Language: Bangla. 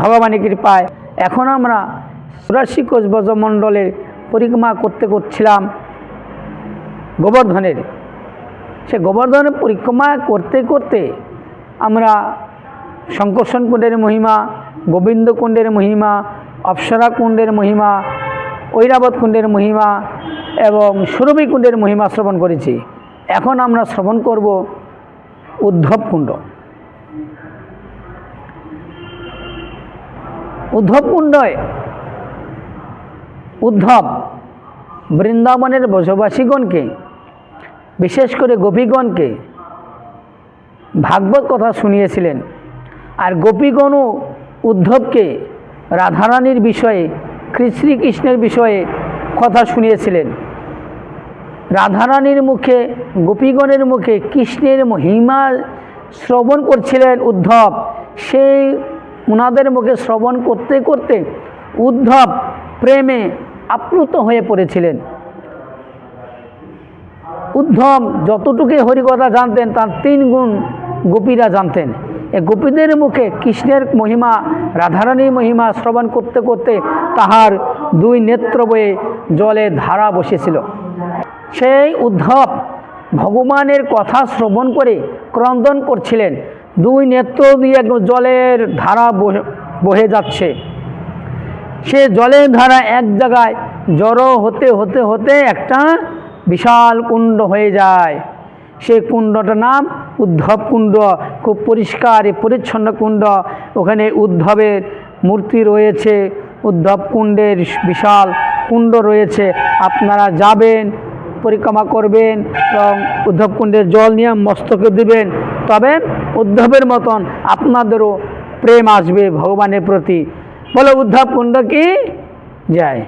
ভগবানের কৃপায় এখন আমরা চুরাশি কোষ ব্রজমণ্ডলের পরিক্রমা করতে করছিলাম গোবর্ধনের। সে গোবর্ধনের পরিক্রমা করতে করতে আমরা শঙ্কর্ষণ কুণ্ডের মহিমা, গোবিন্দ কুণ্ডের মহিমা, অপ্সরা কুণ্ডের মহিমা, ঐরাবত কুণ্ডের মহিমা এবং সুরভি কুণ্ডের মহিমা শ্রবণ করেছি। এখন আমরা শ্রবণ করব উদ্ধব কুণ্ড। উদ্ধব কুণ্ডয় উদ্ধব, বৃন্দাবনের বসবাসীগণকে, বিশেষ করে গোপীগণকে ভাগবত কথা শুনিয়েছিলেন। আর গোপীগণও উদ্ধবকে রাধারানীর বিষয়ে, শ্রীকৃষ্ণের বিষয়ে কথা শুনিয়েছিলেন। রাধারানীর মুখে, গোপীগণের মুখে কৃষ্ণের মহিমা শ্রবণ করছিলেন উদ্ধব। সেই ওনাদের মুখে শ্রবণ করতে করতে উদ্ধব প্রেমে আপ্লুত হয়ে পড়েছিলেন। উদ্ধব যতটুকু হরিকথা জানতেন, তার তিন গুণ গোপীরা জানতেন। এ গোপীদের মুখে কৃষ্ণের মহিমা, রাধারানীর মহিমা শ্রবণ করতে করতে তাহার দুই নেত্র বয়ে জলে ধারা বসেছিল। সেই উদ্ধব ভগবানের কথা শ্রবণ করে ক্রন্দন করছিলেন। দুই নেত্র দিয়ে একদম জলের ধারা বহে- যাচ্ছে। সে জলের ধারা এক জায়গায় জড়ো হতে হতে হতে একটা বিশাল কুণ্ড হয়ে যায়। সেই কুণ্ডটার নাম উদ্ধব কুণ্ড। খুব পরিষ্কার পরিচ্ছন্ন কুণ্ড। ওখানে উদ্ধবের মূর্তি রয়েছে। উদ্ধব কুণ্ডের বিশাল কুণ্ড রয়েছে। আপনারা যাবেন, পরিক্রমা করবেন এবং উদ্ধব কুণ্ডের জল নিয়ে মস্তকে দিবেন। তবে উদ্ধবের মতন আপনাদেরও প্রেম আসবে ভগবানের প্রতি। বলে উদ্ধব কুণ্ড কি? যায়